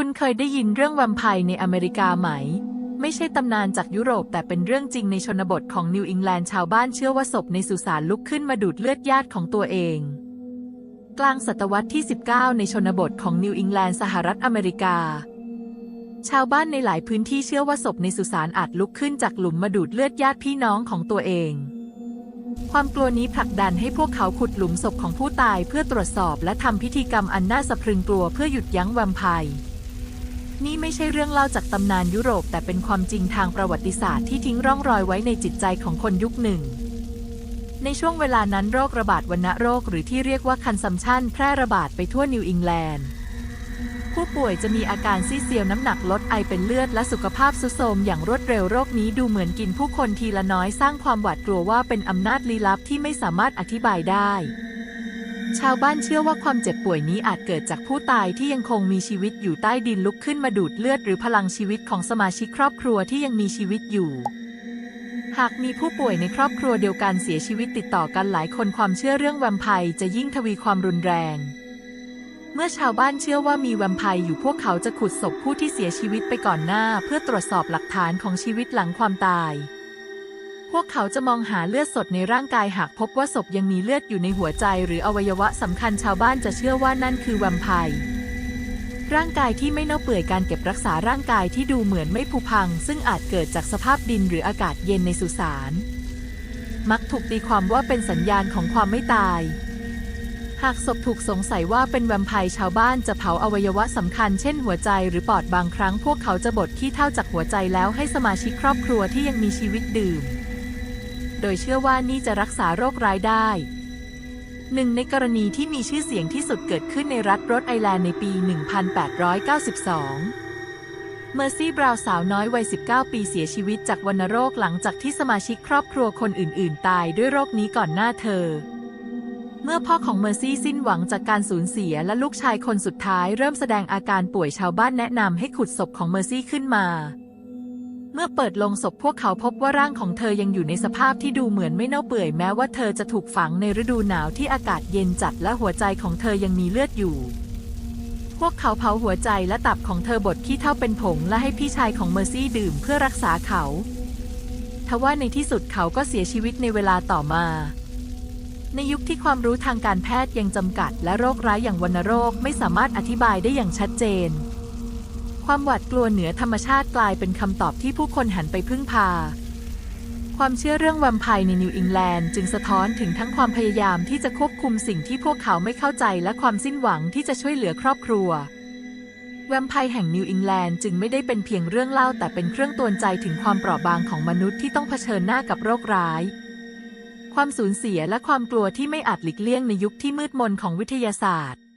คุณเคยได้ยินเรื่องแวมไพร์ในอเมริกาไหม ไม่ใช่ตำนานจากยุโรปแต่เป็นเรื่องจริงในชนบทของนิวอิงแลนด์ชาวบ้านเชื่อว่าศพในสุสานลุกขึ้นมาดูดเลือดญาติของตัวเอง กลางศตวรรษที่ 19 ในชนบทของนิวอิงแลนด์สหรัฐอเมริกา ชาวบ้านในหลายพื้นที่เชื่อว่าศพในสุสานอาจลุกขึ้นจากหลุมมาดูดเลือดญาติพี่น้องของตัวเองความกลัวนี้ผลักดันให้พวกเขาขุดหลุมศพของผู้ตายเพื่อตรวจสอบและทำพิธีกรรมอันน่าสะพรึงกลัวเพื่อหยุดยั้งแวมไพร์ นี่ไม่ใช่เรื่องเล่าจากตำนานยุโรป แต่เป็นความจริงทางประวัติศาสตร์ที่ทิ้งร่องรอยไว้ในจิตใจของคนยุคหนึ่ง ในช่วงเวลานั้นโรคระบาดวัณโรคหรือที่เรียกว่าคันซัมชันแพร่ระบาดไปทั่วนิวอิงแลนด์ ผู้ป่วยจะมีอาการซีเซียวน้ำหนักลดไอเป็นเลือดและสุขภาพทรุดโทรมอย่างรวดเร็วโรคนี้ดูเหมือนกินผู้คนทีละน้อยสร้างความหวาดกลัวว่าเป็นอำนาจลี้ลับที่ไม่สามารถอธิบายได้ ชาวบ้านเชื่อว่าความเจ็บป่วยนี้อาจเกิดจากผู้ตายที่ยังคงมีชีวิตอยู่ใต้ดินลุกขึ้นมาดูดเลือดหรือพลังชีวิตของสมาชิกครอบครัวที่ยังมีชีวิตอยู่ หากมีผู้ป่วยในครอบครัวเดียวกันเสียชีวิตติดต่อกันหลายคนความเชื่อเรื่องแวมไพร์จะยิ่งทวีความรุนแรง เมื่อชาวบ้านเชื่อว่ามีแวมไพร์อยู่พวกเขาจะขุดศพผู้ที่เสียชีวิตไปก่อนหน้า เพื่อตรวจสอบหลักฐานของชีวิตหลังความตาย พวกเขาจะมองหาเลือดสดในร่างกายหากพบว่าศพยังมีเลือดอยู่ในหัวใจหรืออวัยวะสำคัญชาวบ้านจะเชื่อว่านั่นคือแวมไพร์ร่างกายที่ไม่เน่าเปื่อยการเก็บรักษาร่างกายที่ดูเหมือนไม่ผุพัง ซึ่งอาจเกิดจากสภาพดินหรืออากาศเย็นในสุสาน มักถูกตีความว่าเป็นสัญญาณของความไม่ตาย หากศพถูกสงสัยว่าเป็นแวมไพร์ชาวบ้านจะเผาอวัยวะสำคัญเช่นหัวใจหรือปอดบางครั้ง พวกเขาจะบดขี้เท่าจากหัวใจแล้วให้สมาชิกครอบครัวที่ยังมีชีวิตดื่ม โดยเชื่อว่านี่จะรักษาโรคร้ายได้ หนึ่งในกรณีที่มีชื่อเสียงที่สุดเกิดขึ้นในรัฐโรดไอแลนด์ในปี 1892เมอร์ซี่บราวน์สาวน้อยวัย 19 ปีเสียชีวิตจากวัณโรคหลังจากที่สมาชิกครอบครัวคนอื่น ๆ ตายด้วยโรคนี้ก่อนหน้าเธอ เมื่อพ่อของเมอร์ซี่สิ้นหวังจากการสูญเสียและลูกชายคนสุดท้ายเริ่มแสดงอาการป่วยชาวบ้านแนะนำให้ขุดศพของเมอร์ซี่ขึ้นมา มื่อเปิดลงศพพวกเขาพบว่าร่างของเธอยังอยู่ในสภาพที่ดูเหมือนไม่เน่าเปื่อยแม้ว่าเธอจะถูกฝังในฤดูหนาวที่อากาศเย็นจัดและหัวใจของเธอยังมีเลือดอยู่ พวกเขาเผาหัวใจและตับของเธอบดขี้เท่าเป็นผงและให้พี่ชายของเมอร์ซี่ดื่มเพื่อรักษาเขาทว่าในที่สุดเขาก็เสียชีวิตในเวลาต่อมา ในยุคที่ความรู้ทางการแพทย์ยังจำกัด และโรคร้ายอย่างวัณโรคไม่สามารถอธิบายได้อย่างชัดเจน ความหวาดกลัวเหนือธรรมชาติกลายเป็นคำตอบที่ผู้คนหันไปพึ่งพา ความเชื่อเรื่องแวมไพร์ในนิวอิงแลนด์จึงสะท้อนถึงทั้งความพยายามที่จะควบคุมสิ่งที่พวกเขาไม่เข้าใจและความสิ้นหวังที่จะช่วยเหลือครอบครัวแวมไพร์แห่งนิวอิงแลนด์จึงไม่ได้เป็นเพียงเรื่องเล่าแต่เป็นเครื่องตือนใจถึงความเปราะบางของมนุษย์ที่ต้องเผชิญหน้ากับโรคร้าย ความสูญเสียและความกลัวที่ไม่อาจหลีกเลี่ยงในยุคที่มืดมนของวิทยาศาสตร์